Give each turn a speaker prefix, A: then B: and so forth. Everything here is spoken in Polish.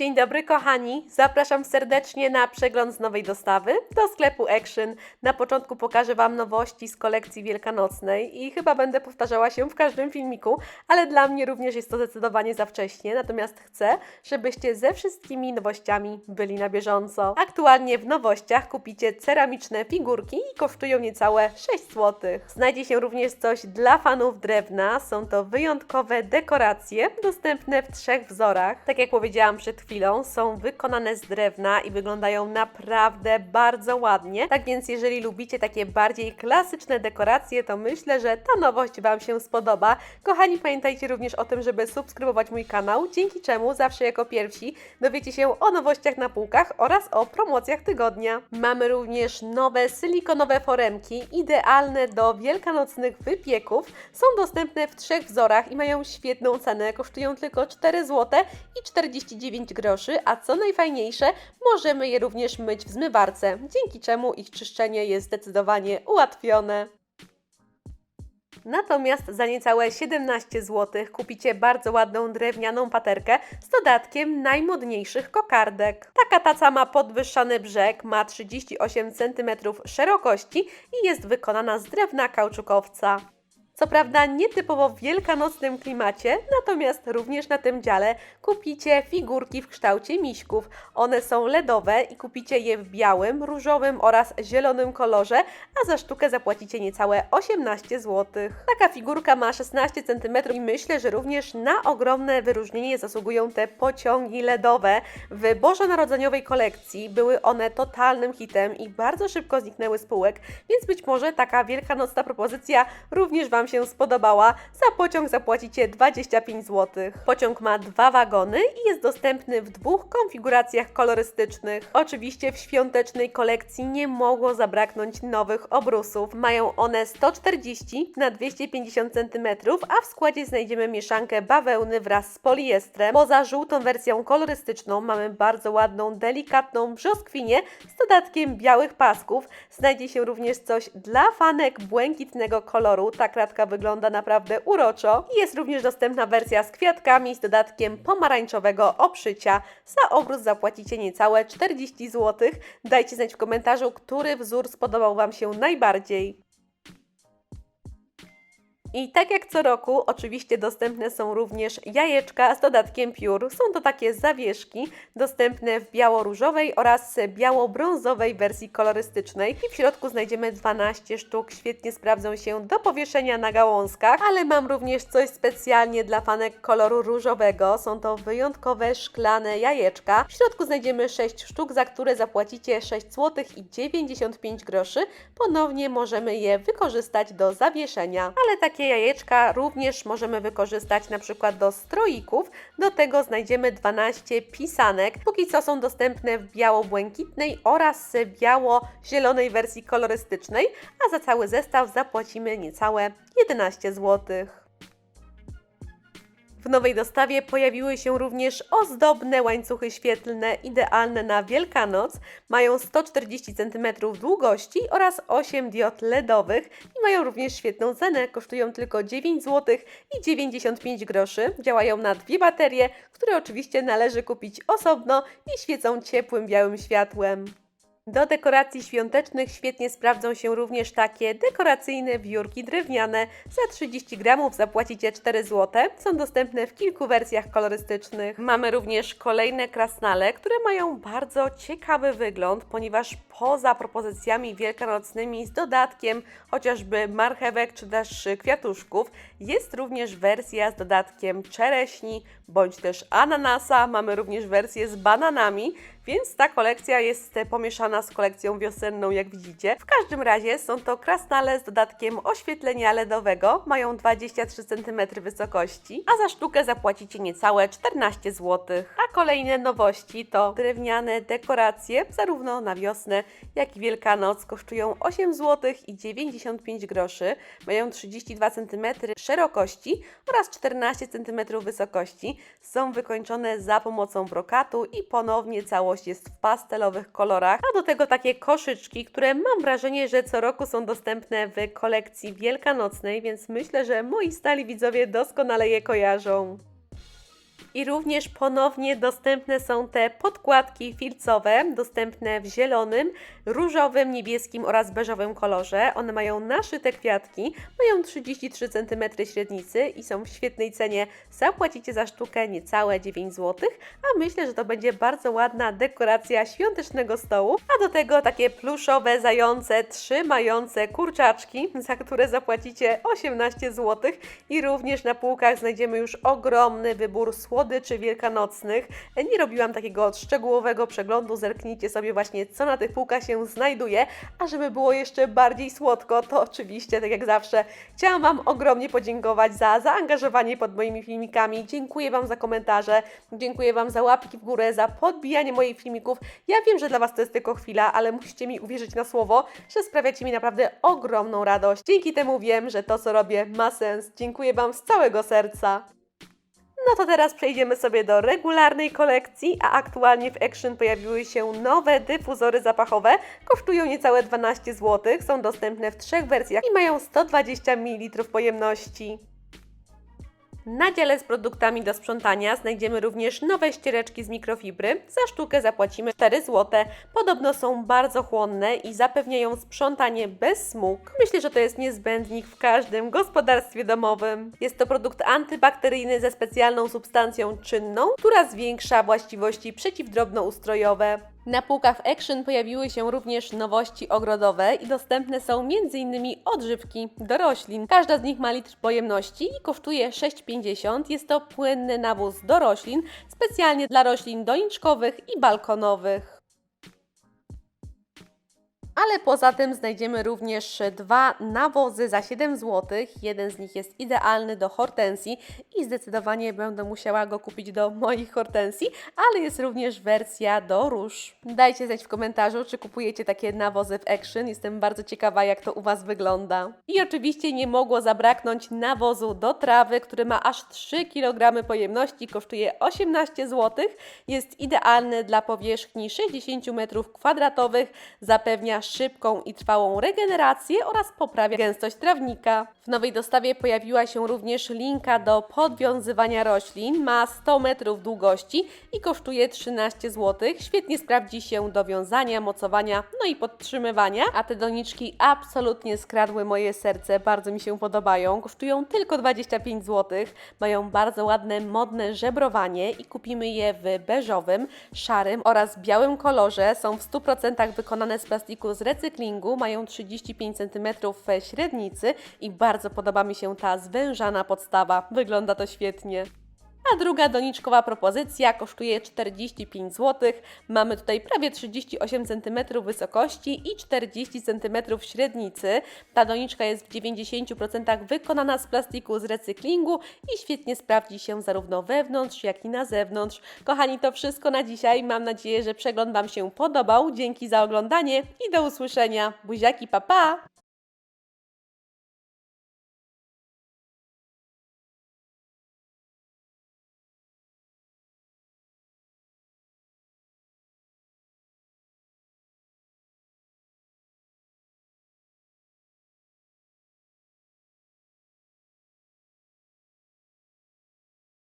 A: Dzień dobry kochani, zapraszam serdecznie na przegląd z nowej dostawy do sklepu Action. Na początku pokażę Wam nowości z kolekcji wielkanocnej i chyba będę powtarzała się w każdym filmiku, ale dla mnie również jest to zdecydowanie za wcześnie, natomiast chcę, żebyście ze wszystkimi nowościami byli na bieżąco. Aktualnie w nowościach kupicie ceramiczne figurki i kosztują niecałe 6 zł. Znajdzie się również coś dla fanów drewna, są to wyjątkowe dekoracje dostępne w trzech wzorach. Tak jak powiedziałam przed chwilą, są wykonane z drewna i wyglądają naprawdę bardzo ładnie. Tak więc jeżeli lubicie takie bardziej klasyczne dekoracje, to myślę, że ta nowość Wam się spodoba. Kochani, pamiętajcie również o tym, żeby subskrybować mój kanał, dzięki czemu zawsze jako pierwsi dowiecie się o nowościach na półkach oraz o promocjach tygodnia. Mamy również nowe silikonowe foremki, idealne do wielkanocnych wypieków. Są dostępne w trzech wzorach i mają świetną cenę. Kosztują tylko 4 zł i 49 groszy, a co najfajniejsze, możemy je również myć w zmywarce, dzięki czemu ich czyszczenie jest zdecydowanie ułatwione. Natomiast za niecałe 17 zł kupicie bardzo ładną drewnianą paterkę z dodatkiem najmodniejszych kokardek. Taka taca ma podwyższany brzeg, ma 38 cm szerokości i jest wykonana z drewna kauczukowca. Co prawda nietypowo w wielkanocnym klimacie, natomiast również na tym dziale kupicie figurki w kształcie miśków. One są LEDowe i kupicie je w białym, różowym oraz zielonym kolorze, a za sztukę zapłacicie niecałe 18 zł. Taka figurka ma 16 cm i myślę, że również na ogromne wyróżnienie zasługują te pociągi LEDowe. W bożonarodzeniowej kolekcji były one totalnym hitem i bardzo szybko zniknęły z półek, więc być może taka wielkanocna propozycja również Wam się spodobała. Za pociąg zapłacicie 25 zł. Pociąg ma dwa wagony i jest dostępny w dwóch konfiguracjach kolorystycznych. Oczywiście w świątecznej kolekcji nie mogło zabraknąć nowych obrusów. Mają one 140 na 250 cm, a w składzie znajdziemy mieszankę bawełny wraz z poliestrem. Poza żółtą wersją kolorystyczną mamy bardzo ładną, delikatną brzoskwinię z dodatkiem białych pasków. Znajdzie się również coś dla fanek błękitnego koloru. Ta kratka wygląda naprawdę uroczo. Jest również dostępna wersja z kwiatkami z dodatkiem pomarańczowego obszycia. Za obrus zapłacicie niecałe 40 zł. Dajcie znać w komentarzu, który wzór spodobał Wam się najbardziej. I tak jak co roku, oczywiście dostępne są również jajeczka z dodatkiem piór. Są to takie zawieszki dostępne w biało-różowej oraz biało-brązowej wersji kolorystycznej. I w środku znajdziemy 12 sztuk. Świetnie sprawdzą się do powieszenia na gałązkach, ale mam również coś specjalnie dla fanek koloru różowego. Są to wyjątkowe szklane jajeczka. W środku znajdziemy 6 sztuk, za które zapłacicie 6 zł i 95 groszy. Ponownie możemy je wykorzystać do zawieszenia, ale takie takie jajeczka również możemy wykorzystać na przykład do stroików. Do tego znajdziemy 12 pisanek. Póki co są dostępne w biało-błękitnej oraz biało-zielonej wersji kolorystycznej, a za cały zestaw zapłacimy niecałe 11 złotych. W nowej dostawie pojawiły się również ozdobne łańcuchy świetlne, idealne na Wielkanoc. Mają 140 cm długości oraz 8 diod LEDowych i mają również świetną cenę. Kosztują tylko 9 zł i 95 groszy. Działają na dwie baterie, które oczywiście należy kupić osobno i świecą ciepłym białym światłem. Do dekoracji świątecznych świetnie sprawdzą się również takie dekoracyjne wiórki drewniane. Za 30 gramów zapłacicie 4 zł. Są dostępne w kilku wersjach kolorystycznych. Mamy również kolejne krasnale, które mają bardzo ciekawy wygląd, ponieważ poza propozycjami wielkanocnymi z dodatkiem chociażby marchewek czy też kwiatuszków, jest również wersja z dodatkiem czereśni bądź też ananasa. Mamy również wersję z bananami, więc ta kolekcja jest pomieszana z kolekcją wiosenną, jak widzicie. W każdym razie są to krasnale z dodatkiem oświetlenia LEDowego, mają 23 cm wysokości, a za sztukę zapłacicie niecałe 14 zł. A kolejne nowości to drewniane dekoracje, zarówno na wiosnę, jak i Wielkanoc, kosztują 8 zł i 95 groszy, mają 32 cm szerokości oraz 14 cm wysokości, są wykończone za pomocą brokatu i ponownie całość jest w pastelowych kolorach, a do tego takie koszyczki, które mam wrażenie, że co roku są dostępne w kolekcji wielkanocnej, więc myślę, że moi stali widzowie doskonale je kojarzą. I również ponownie dostępne są te podkładki filcowe, dostępne w zielonym, różowym, niebieskim oraz beżowym kolorze. One mają naszyte kwiatki, mają 33 cm średnicy i są w świetnej cenie. Zapłacicie za sztukę niecałe 9 zł, a myślę, że to będzie bardzo ładna dekoracja świątecznego stołu. A do tego takie pluszowe zające trzymające kurczaczki, za które zapłacicie 18 zł i również na półkach znajdziemy już ogromny wybór słodyczy wielkanocnych. Nie robiłam takiego szczegółowego przeglądu, zerknijcie sobie właśnie co na tych półkach się znajduje, a żeby było jeszcze bardziej słodko, to oczywiście, tak jak zawsze, chciałam Wam ogromnie podziękować za zaangażowanie pod moimi filmikami. Dziękuję Wam za komentarze, dziękuję Wam za łapki w górę, za podbijanie moich filmików. Ja wiem, że dla Was to jest tylko chwila, ale musicie mi uwierzyć na słowo, że sprawiacie mi naprawdę ogromną radość. Dzięki temu wiem, że to, co robię, ma sens. Dziękuję Wam z całego serca. No to teraz przejdziemy sobie do regularnej kolekcji, a aktualnie w Action pojawiły się nowe dyfuzory zapachowe. Kosztują niecałe 12 zł, są dostępne w trzech wersjach i mają 120 ml pojemności. Na dziale z produktami do sprzątania znajdziemy również nowe ściereczki z mikrofibry. Za sztukę zapłacimy 4 zł. Podobno są bardzo chłonne i zapewniają sprzątanie bez smug. Myślę, że to jest niezbędnik w każdym gospodarstwie domowym. Jest to produkt antybakteryjny ze specjalną substancją czynną, która zwiększa właściwości przeciwdrobnoustrojowe. Na półkach Action pojawiły się również nowości ogrodowe i dostępne są m.in. odżywki do roślin. Każda z nich ma litr pojemności i kosztuje 6,50. Jest to płynny nawóz do roślin, specjalnie dla roślin doniczkowych i balkonowych. Ale poza tym znajdziemy również dwa nawozy za 7 zł. Jeden z nich jest idealny do hortensji i zdecydowanie będę musiała go kupić do moich hortensji, ale jest również wersja do róż. Dajcie znać w komentarzu, czy kupujecie takie nawozy w Action. Jestem bardzo ciekawa, jak to u Was wygląda. I oczywiście nie mogło zabraknąć nawozu do trawy, który ma aż 3 kg pojemności, kosztuje 18 zł. Jest idealny dla powierzchni 60 m2, zapewnia szybką i trwałą regenerację oraz poprawia gęstość trawnika. W nowej dostawie pojawiła się również linka do podwiązywania roślin. Ma 100 metrów długości i kosztuje 13 zł. Świetnie sprawdzi się do wiązania, mocowania, no i podtrzymywania. A te doniczki absolutnie skradły moje serce, bardzo mi się podobają. Kosztują tylko 25 zł. Mają bardzo ładne, modne żebrowanie i kupimy je w beżowym, szarym oraz białym kolorze. Są w 100% wykonane z plastiku z recyklingu, mają 35 cm średnicy i bardzo podoba mi się ta zwężana podstawa. Wygląda to świetnie. A druga doniczkowa propozycja kosztuje 45 zł. Mamy tutaj prawie 38 cm wysokości i 40 cm średnicy. Ta doniczka jest w 90% wykonana z plastiku z recyklingu i świetnie sprawdzi się zarówno wewnątrz, jak i na zewnątrz. Kochani, to wszystko na dzisiaj. Mam nadzieję, że przegląd Wam się podobał. Dzięki za oglądanie i do usłyszenia. Buziaki, pa pa!